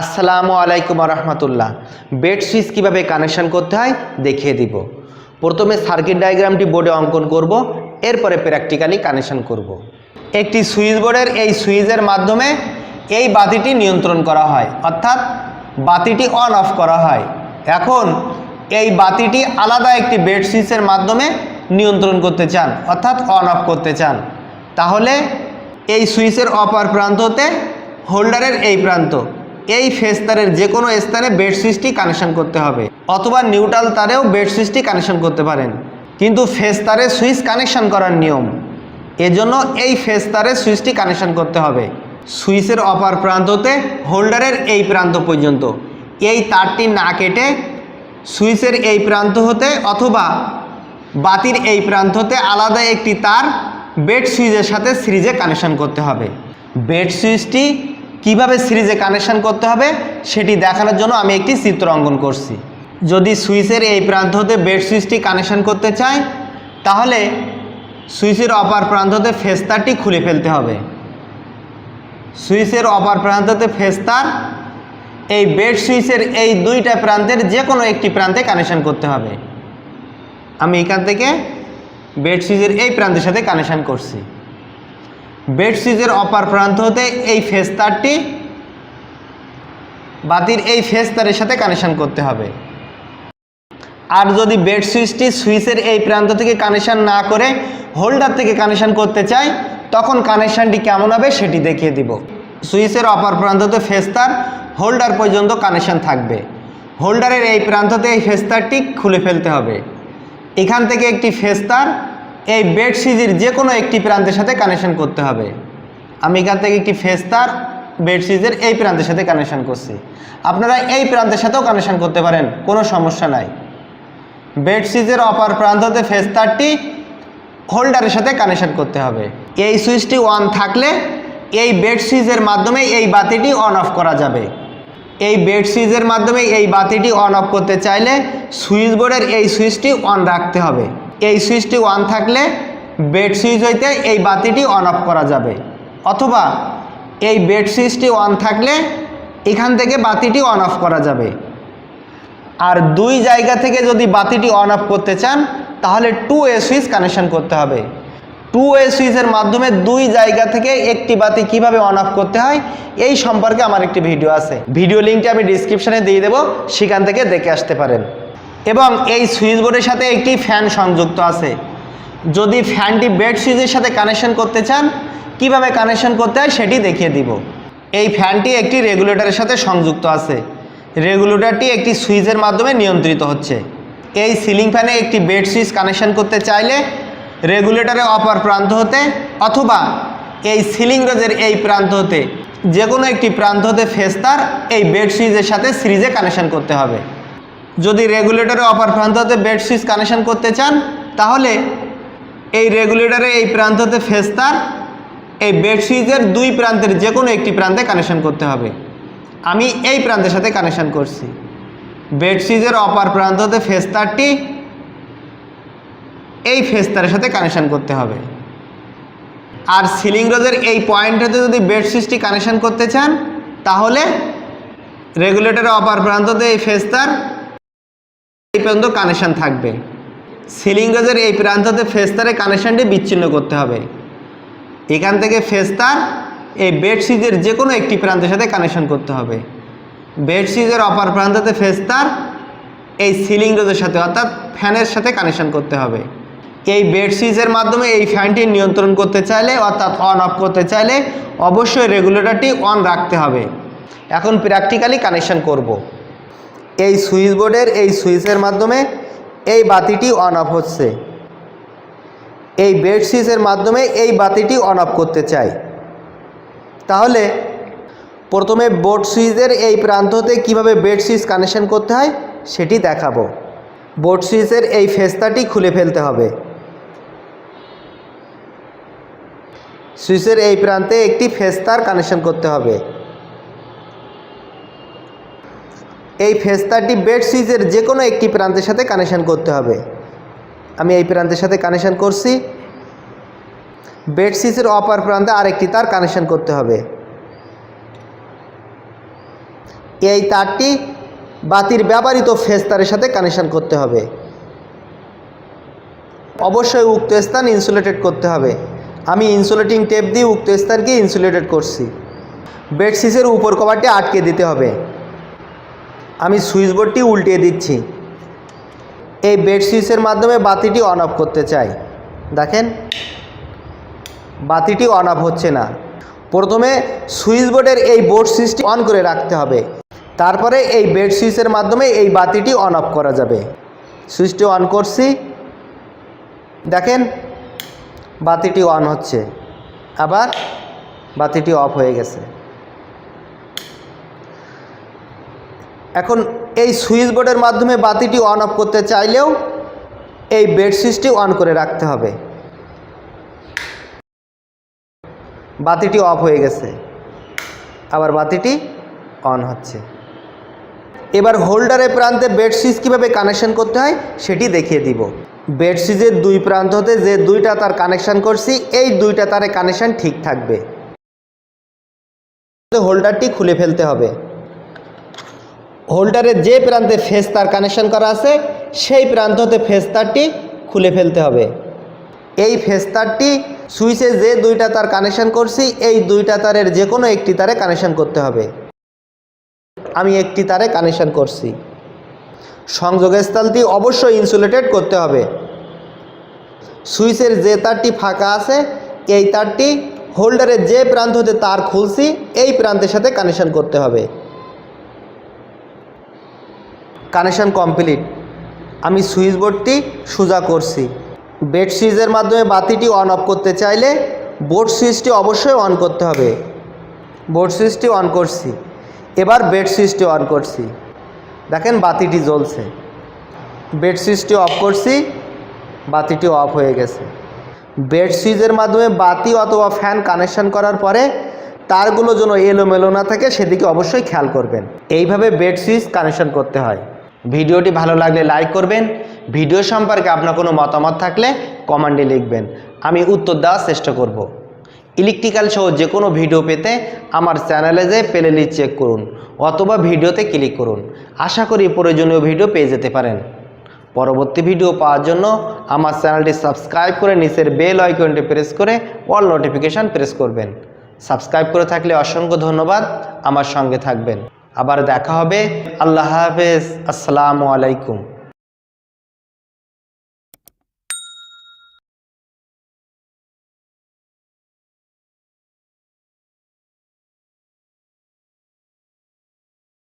আসসালামু আলাইকুম রহমতুল্লাহ বেড সুইচ কীভাবে কানেকশন করতে হয় দেখিয়ে দিব। প্রথমে সার্কিট ডায়াগ্রামটি বোর্ডে অঙ্কন করব, এরপরে প্র্যাকটিক্যালি কানেকশন করব। একটি সুইচ বোর্ডের এই সুইচের মাধ্যমে এই বাতিটি নিয়ন্ত্রণ করা হয়, অর্থাৎ বাতিটি অন অফ করা হয়। এখন এই বাতিটি আলাদা একটি বেড সুইচের মাধ্যমে নিয়ন্ত্রণ করতে চান, অর্থাৎ অন অফ করতে চান। তাহলে এই সুইচের অপার প্রান্ত হতে হোল্ডারের এই প্রান্ত এই ফেস তারের যে কোনো স্থানে বেড সুইচটি কানেকশন করতে হবে, অথবা নিউট্রাল তারেও বেড সুইচটি কানেকশন করতে পারেন। কিন্তু ফেস তারে সুইচ কানেকশন করার নিয়ম, এজন্য এই ফেস তারে সুইচটি কানেকশন করতে হবে। সুইচের অপার প্রান্ততে হোল্ডারের এই প্রান্ত পর্যন্ত, এই তারটি না কেটে সুইচের এই প্রান্ত হতে অথবা বাতির এই প্রান্ত হতে আলাদা একটি তার বেড সুইচের সাথে সিরিজে কানেকশন করতে হবে। বেড সুইচটি কীভাবে সিরিজে কানেকশন করতে হবে সেটি দেখানোর জন্য আমি একটি চিত্র অঙ্কন করছি। যদি সুইচের এই প্রান্ত হতে বেড সুইচটি কানেকশন করতে চাই, তাহলে সুইচের অপার প্রান্ত হতে ফেস্তারটি খুলে ফেলতে হবে। সুইচের অপার প্রান্ততে ফেস্তার এই বেড সুইচের এই দুইটা প্রান্তের যে কোনো একটি প্রান্তে কানেকশন করতে হবে। আমি এখান থেকে বেড সুইচের এই প্রান্তের সাথে কানেকশন করছি। বেড সুইচের অপার প্রান্ত হতে এই ফেস্তারটি বাতির এই ফেস্তারের সাথে কানেকশন করতে হবে। আর যদি বেড সুইচটি সুইচের এই প্রান্ত থেকে কানেকশন না করে হোল্ডার থেকে কানেকশন করতে চাই তখন কানেকশানটি কেমন হবে সেটি দেখিয়ে দিব। সুইচের অপার প্রান্ততে ফেস্তার, হোল্ডার পর্যন্ত কানেকশন থাকবে। হোল্ডারের এই প্রান্ততে এই ফেস্তারটি খুলে ফেলতে হবে। এখান থেকে একটি ফেস্তার এই বেড সুইচের যে কোনো একটি প্রান্তের সাথে কানেকশন করতে হবে। আমি এখান থেকে একটি ফেস্তার বেড সুইচের এই প্রান্তের সাথে কানেকশন করছি। আপনারা এই প্রান্তের সাথেও কানেকশন করতে পারেন, কোনো সমস্যা নাই। বেড সুইচের অপার প্রান্ততে ফেস্তারটি হোল্ডারের সাথে কানেকশন করতে হবে। এই সুইচটি অন থাকলে এই বেড সুইচের মাধ্যমে এই বাতিটি অন অফ করা যাবে। এই বেড সুইচের মাধ্যমে এই বাতিটি অন অফ করতে চাইলে সুইচ বোর্ডের এই সুইচটি অন রাখতে হবে। এই সুইচটি অন থাকলে বেড সুইচ হইতে এই বাতিটি অন অফ করা যাবে। অথবা এই বেড সুইচটি অন থাকলে এখান থেকে বাতিটি অন অফ করা যাবে। আর দুই জায়গা থেকে যদি বাতিটি অন অফ করতে চান, তাহলে টু এ সুইচ কানেকশন করতে হবে। টু এ সুইচের মাধ্যমে দুই জায়গা থেকে একটি বাতি কীভাবে অন অফ করতে হয়, এই সম্পর্কে আমার একটি ভিডিও আছে। ভিডিও লিঙ্কটি আমি ডিসক্রিপশানে দিয়ে দেবো, সেখান থেকে দেখে আসতে পারেন। এবং এই সুইচ বোর্ডের সাথে একটি ফ্যান সংযুক্ত আছে। যদি ফ্যানটি বেড সুইচের সাথে কানেকশন করতে চান, কীভাবে কানেকশন করতে হয় সেটি দেখিয়ে দিব। এই ফ্যানটি একটি রেগুলেটরের সাথে সংযুক্ত আছে। রেগুলেটরটি একটি সুইচের মাধ্যমে নিয়ন্ত্রিত হচ্ছে। এই সিলিং ফ্যানে একটি বেড সুইচ কানেকশন করতে চাইলে রেগুলেটরের অপর প্রান্ত হতে অথবা এই সিলিং রোজের এই প্রান্ত হতে যে কোনো একটি প্রান্ত হতে ফেস্তার এই বেড সুইচের সাথে সিরিজে কানেকশন করতে হবে। যদি রেগুলেটরের অপার প্রান্ত হতে বেড সুইচ কানেকশন করতে চান, তাহলে এই রেগুলেটরের এই প্রান্ত হতে ফেস্তার এই বেড সুইচের দুই প্রান্তের যে কোনো একটি প্রান্তে কানেকশন করতে হবে। আমি এই প্রান্তের সাথে কানেকশন করছি। বেড সুইচের অপার প্রান্ত হতে ফেস্তারটি এই ফেস্তারের সাথে কানেকশন করতে হবে। আর সিলিং রোজের এই পয়েন্টটাতে যদি বেড সুইচটি কানেকশন করতে চান, তাহলে রেগুলেটরের অপার প্রান্ততে এই ফেস্তার এই পর্যন্ত কানেকশন থাকবে। সিলিং রোজের এই প্রান্ততে ফেস্তারে কানেকশনটি বিচ্ছিন্ন করতে হবে। এখান থেকে ফেস্তার এই বেড সুইচের যে কোনো একটি প্রান্তের সাথে কানেকশান করতে হবে। বেড সুইচের অপার প্রান্ততে ফেস্তার এই সিলিং রোজের সাথে অর্থাৎ ফ্যানের সাথে কানেকশান করতে হবে। এই বেড সুইচের মাধ্যমে এই ফ্যানটি নিয়ন্ত্রণ করতে চাইলে, অর্থাৎ অন অফ করতে চাইলে, অবশ্যই রেগুলেটরটি অন রাখতে হবে। এখন প্র্যাকটিক্যালি কানেকশন করব। এই সুইচ বোর্ডের এই সুইচের মাধ্যমে এই বাতিটি অন অফ হচ্ছে। এই বেড সুইচের মাধ্যমে এই বাতিটি অন অফ করতে চাই। তাহলে প্রথমে বোর্ড সুইচের এই প্রান্ত হতে কীভাবে বেড সুইচ কানেকশন করতে হয় সেটি দেখাবো। বোর্ড সুইচের এই ফেস্তাটি খুলে ফেলতে হবে। সুইচের এই প্রান্তে একটি ফেস্তার কানেকশন করতে হবে। এই ফেস্তারটি বেড সুইচের যে কোনো একটি প্রান্তের সাথে কানেকশান করতে হবে। আমি এই প্রান্তের সাথে কানেকশান করছি। বেড সুইচের অপার প্রান্তে আরেকটি তার কানেকশান করতে হবে। এই তারটি বাতির ব্যবহৃত ফেজ তারের সাথে কানেকশান করতে হবে। অবশ্যই উক্ত স্থান ইনসুলেটেড করতে হবে। আমি ইনসুলেটিং টেপ দিয়ে উক্ত স্থানকে ইনসুলেটেড করছি। বেডশিটের উপর কভারটি আটকে দিতে হবে। আমি সুইচ বোর্ডটি উল্টিয়ে দিচ্ছি। এই বেড সুইচের মাধ্যমে বাতিটি অন অফ করতে চাই। দেখেন, বাতিটি অন অফ হচ্ছে না। প্রথমে সুইচ বোর্ডের এই বোর্ড সুইচটি অন করে রাখতে হবে। তারপরে এই বেড সুইচের মাধ্যমে এই বাতিটি অন অফ করা যাবে। সুইচটি অন করছি। দেখেন, বাতিটি অন হচ্ছে। আবার বাতিটি অফ হয়ে গেছে। এখন এই সুইচ বোর্ডের মাধ্যমে বাতিটি অন অফ করতে চাইলেও এই বেড সুইচটি অন করে রাখতে হবে। বাতিটি অফ হয়ে গেছে। আবার বাতিটি অন হচ্ছে। এবার হোল্ডারের প্রান্তে বেড সুইচ কীভাবে কানেকশন করতে হয় সেটি দেখিয়ে দিব। বেড সুইচের দুই প্রান্ত হতে যে দুইটা তার কানেকশন করছি, এই দুইটা তারে কানেকশন ঠিক থাকবে। হোল্ডারটি খুলে ফেলতে হবে। হোল্ডারের যে প্রান্তে ফেস তার কানেকশন করা আছে, সেই প্রান্ত হতে ফেস তারটি খুলে ফেলতে হবে। এই ফেস তারটি সুইচে যে দুইটা তার কানেকশন করছি, এই দুইটা তারের যে কোনো একটি তারে কানেকশন করতে হবে। আমি একটি তারে কানেকশন করছি। সংযোগস্থলটি অবশ্যই ইনসুলেটেড করতে হবে। সুইচের যে তারটি ফাঁকা আছে, এই তারটি হোল্ডারের যে প্রান্ত হতে তার খুলছি, এই প্রান্তের সাথে কানেকশন করতে হবে। Connection complete. আমি সুইচ বোর্ডটি সোজা করছি। বেড সুইচের মাধ্যমে বাতিটি অন অফ করতে চাইলে বোর্ড সুইচটি অবশ্যই অন করতে হবে। বোর্ড সুইচটি অন করছি। এবার বেড সুইচটি অন করছি। দেখেন বাতিটি জ্বলছে। বেড সুইচটি অফ করছি। বাতিটি অফ হয়ে গেছে। বেড সুইচের মাধ্যমে বাতি অথবা ফ্যান কানেকশন করার পরে তারগুলো যেন এলোমেলো না থাকে, সেদিকে অবশ্যই খেয়াল করবেন। এইভাবে বেড সুইচ কানেকশন করতে হয়। ভিডিওটি ভালো লাগলে লাইক করবেন। ভিডিও সম্পর্কে আপনার কোনো মতামত থাকলে কমেন্টে লিখবেন। আমি উত্তর দেওয়ার চেষ্টা করব। ইলেকট্রিক্যাল সহ যে কোনো ভিডিও পেতে আমার চ্যানেলে যে প্লে লিস্ট চেক করুন অথবা ভিডিওতে ক্লিক করুন। আশা করি প্রয়োজনীয় ভিডিও পেয়ে যেতে পারেন। পরবর্তী ভিডিও পাওয়ার জন্য আমার চ্যানেলটি সাবস্ক্রাইব করে নিচের বেল আইকনটি প্রেস করে অল নোটিফিকেশান প্রেস করবেন। সাবস্ক্রাইব করে থাকলে অসংখ্য ধন্যবাদ আমার সঙ্গে থাকবেন। আবার দেখা হবে। আল্লাহ হাফেজ। আসসালামু আলাইকুম।